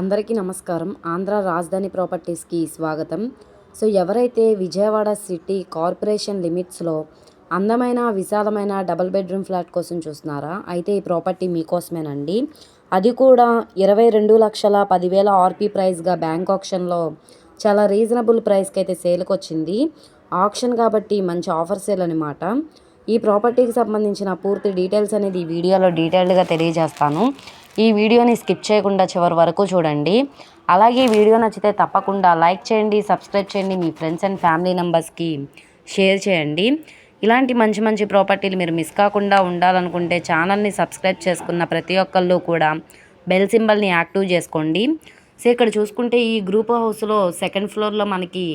అందరికీ నమస్కారం. ఆంధ్ర రాజధాని ప్రాపర్టీస్కి స్వాగతం. సో ఎవరైతే విజయవాడ సిటీ కార్పొరేషన్ లిమిట్స్లో అందమైన విశాలమైన డబుల్ బెడ్రూమ్ ఫ్లాట్ కోసం చూస్తున్నారా? అయితే ఈ ప్రాపర్టీ మీకోసమేనండి. అది కూడా ఇరవై రెండు లక్షల పదివేల ఆర్పీ ప్రైస్గా బ్యాంక్ ఆప్షన్లో చాలా రీజనబుల్ ప్రైస్కి అయితే సేల్కి వచ్చింది ఆప్షన్ కాబట్టి మంచి ఆఫర్ సేల్ అనమాట ఈ ప్రాపర్టీకి సంబంధించిన పూర్తి డీటెయిల్స్ అనేది ఈ వీడియోలో డీటెయిల్డ్గా తెలియజేస్తాను. ఈ వీడియోని స్కిప్ చేయకుండా చివరి వరకు చూడండి. అలాగే ఈ వీడియో నచ్చితే తప్పకుండా లైక్ చేయండి సబ్స్క్రైబ్ చేయండి మీ ఫ్రెండ్స్ అండ్ ఫ్యామిలీ మెంబర్స్కి షేర్ చేయండి. ఇలాంటి మంచి మంచి ప్రాపర్టీలు మీరు మిస్ కాకుండా ఉండాలనుకుంటే ఛానల్ని సబ్స్క్రైబ్ చేసుకున్న ప్రతి ఒక్కళ్ళు కూడా బెల్ సింబల్ని యాక్టివ్ చేసుకోండి. సో ఇక్కడ చూసుకుంటే ఈ గ్రూప్ హౌస్లో సెకండ్ ఫ్లోర్లో మనకి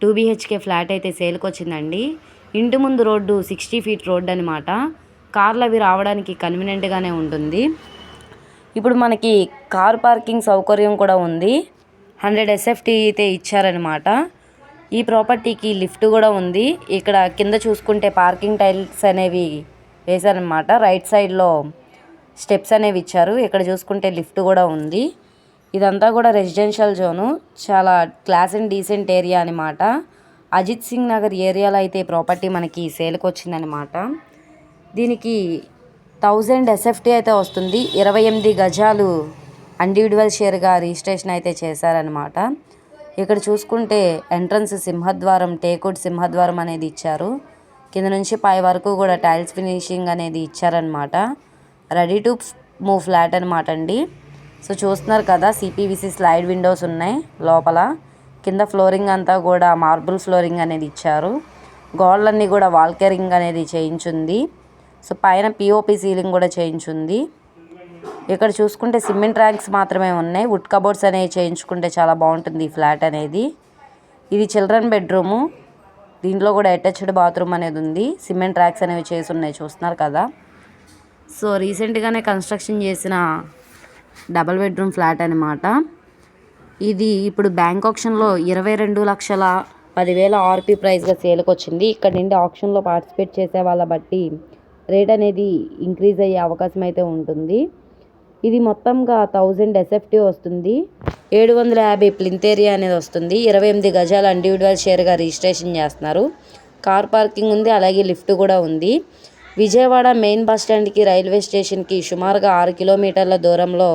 టూ బీహెచ్కే ఫ్లాట్ అయితే సేల్కి వచ్చిందండి. ఇంటి ముందు రోడ్డు సిక్స్టీ ఫీట్ రోడ్డు అనమాట కార్లు అవి రావడానికి కన్వీనియంట్గానే ఉంటుంది. ఇప్పుడు మనకి కార్ పార్కింగ్ సౌకర్యం కూడా ఉంది. హండ్రెడ్ ఎస్ఎఫ్టీ అయితే ఇచ్చారనమాట ఈ ప్రాపర్టీకి లిఫ్ట్ కూడా ఉంది. ఇక్కడ కింద చూసుకుంటే పార్కింగ్ టైల్స్ అనేవి వేశారనమాట రైట్ సైడ్లో స్టెప్స్ అనేవి ఇచ్చారు. ఇక్కడ చూసుకుంటే లిఫ్ట్ కూడా ఉంది. ఇదంతా కూడా రెసిడెన్షియల్ జోను. చాలా క్లాస్ అండ్ డీసెంట్ ఏరియా అనమాట అజిత్ సింగ్ నగర్ ఏరియాలో అయితే ప్రాపర్టీ మనకి సేల్కి వచ్చిందనమాట దీనికి థౌజండ్ ఎస్ఎఫ్టీ అయితే వస్తుంది. ఇరవై ఎనిమిది గజాలు ఇండివిజువల్ షేర్గా రిజిస్ట్రేషన్ అయితే చేశారనమాట ఇక్కడ చూసుకుంటే ఎంట్రన్స్ సింహద్వారం టేకుడ్ సింహద్వారం అనేది ఇచ్చారు. కింద నుంచి పై వరకు కూడా టైల్స్ ఫినిషింగ్ అనేది ఇచ్చారనమాట రెడీ టు మూవ్ ఫ్లాట్ అనమాట అండి. సో చూస్తున్నారు కదా సిపివిసి స్లైడ్ విండోస్ ఉన్నాయి లోపల. కింద ఫ్లోరింగ్ అంతా కూడా మార్బుల్ ఫ్లోరింగ్ అనేది ఇచ్చారు. గోడలన్నీ కూడా వాల్కెరింగ్ అనేది చేయించుంది. సో పైన పిఓపి సీలింగ్ కూడా చేయించుంది. ఇక్కడ చూసుకుంటే సిమెంట్ ర్యాంక్స్ మాత్రమే ఉన్నాయి. వుడ్ కబోర్డ్స్ అనేవి చేయించుకుంటే చాలా బాగుంటుంది ఈ ఫ్లాట్ అనేది. ఇది చిల్డ్రన్ బెడ్రూము. దీంట్లో కూడా అటాచ్డ్ బాత్రూమ్ అనేది ఉంది. సిమెంట్ ర్యాక్స్ అనేవి చేసి ఉన్నాయి. చూస్తున్నారు కదా. సో రీసెంట్గానే కన్స్ట్రక్షన్ చేసిన డబల్ బెడ్రూమ్ ఫ్లాట్ అనమాట ఇది ఇప్పుడు బ్యాంక్ ఆప్షన్లో ఇరవై రెండు లక్షల పదివేల ఆర్పి ప్రైస్గా సేల్కి వచ్చింది ఇక్కడ నుండి ఆప్షన్లో పార్టిసిపేట్ చేసే వాళ్ళ బట్టి రేట్ అనేది ఇంక్రీజ్ అయ్యే అవకాశం అయితే ఉంటుంది. ఇది మొత్తంగా థౌజండ్ ఎస్ఎఫ్టీ వస్తుంది. ఏడు వందల యాభై ప్లింతేరియా అనేది వస్తుంది. ఇరవై ఎనిమిది గజాల ఇండివిజువల్ షేర్గా రిజిస్ట్రేషన్ చేస్తున్నారు. కార్ పార్కింగ్ ఉంది అలాగే లిఫ్ట్ కూడా ఉంది. విజయవాడ మెయిన్ బస్ స్టాండ్కి రైల్వే స్టేషన్కి సుమారుగా ఆరు కిలోమీటర్ల దూరంలో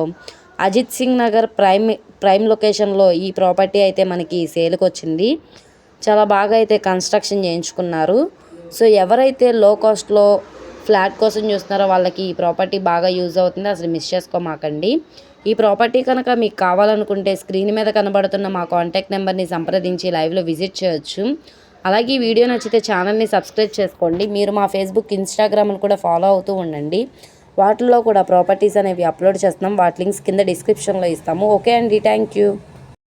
అజిత్ సింగ్ నగర్ ప్రైమ్ ప్రైమ్ లొకేషన్లో ఈ ప్రాపర్టీ అయితే మనకి సేల్కి వచ్చింది చాలా బాగా అయితే కన్స్ట్రక్షన్ చేయించుకున్నారు. సో ఎవరైతే లో కాస్ట్లో ఫ్లాట్ కోసం చూస్తున్నారో వాళ్ళకి ఈ ప్రాపర్టీ బాగా యూజ్ అవుతుంది. అసలు మిస్ చేసుకోమాకండి. ఈ ప్రాపర్టీ కనుక మీకు కావాలనుకుంటే స్క్రీన్ మీద కనబడుతున్న మా కాంటాక్ట్ నెంబర్ని సంప్రదించి లైవ్లో విజిట్ చేయొచ్చు. అలాగే ఈ వీడియో నచ్చితే ఛానల్ని సబ్స్క్రైబ్ చేసుకోండి. మీరు మా ఫేస్బుక్ ఇన్స్టాగ్రామ్ని కూడా ఫాలో అవుతూ ఉండండి. వాటిల్లో కూడా ప్రాపర్టీస్ అనేవి అప్లోడ్ చేస్తున్నాం. వాటి లింక్స్ కింద డిస్క్రిప్షన్లో ఇస్తాము. ఓకే అండి. Thank you.